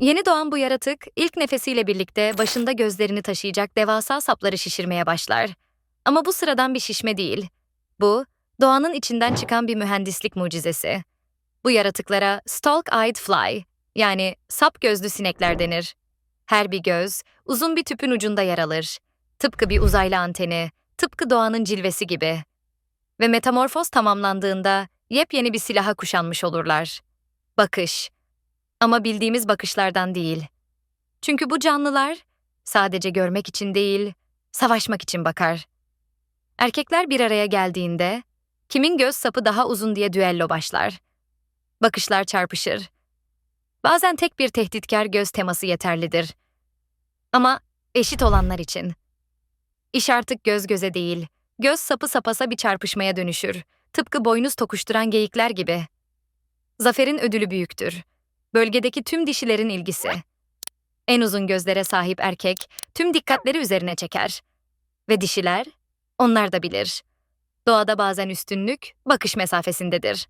Yeni doğan bu yaratık ilk nefesiyle birlikte başında gözlerini taşıyacak devasa sapları şişirmeye başlar. Ama bu sıradan bir şişme değil. Bu, doğanın içinden çıkan bir mühendislik mucizesi. Bu yaratıklara stalk-eyed fly yani sap gözlü sinekler denir. Her bir göz uzun bir tüpün ucunda yer alır. Tıpkı bir uzaylı anteni, tıpkı doğanın cilvesi gibi. Ve metamorfoz tamamlandığında yepyeni bir silaha kuşanmış olurlar. Bakış. Ama bildiğimiz bakışlardan değil. Çünkü bu canlılar sadece görmek için değil, savaşmak için bakar. Erkekler bir araya geldiğinde kimin göz sapı daha uzun diye düello başlar. Bakışlar çarpışır. Bazen tek bir tehditkar göz teması yeterlidir. Ama eşit olanlar için. İş artık göz göze değil, göz sapı sapasa bir çarpışmaya dönüşür. Tıpkı boynuz tokuşturan geyikler gibi. Zaferin ödülü büyüktür. Bölgedeki tüm dişilerin ilgisi. En uzun gözlere sahip erkek tüm dikkatleri üzerine çeker. Ve dişiler, onlar da bilir. Doğada bazen üstünlük bakış mesafesindedir.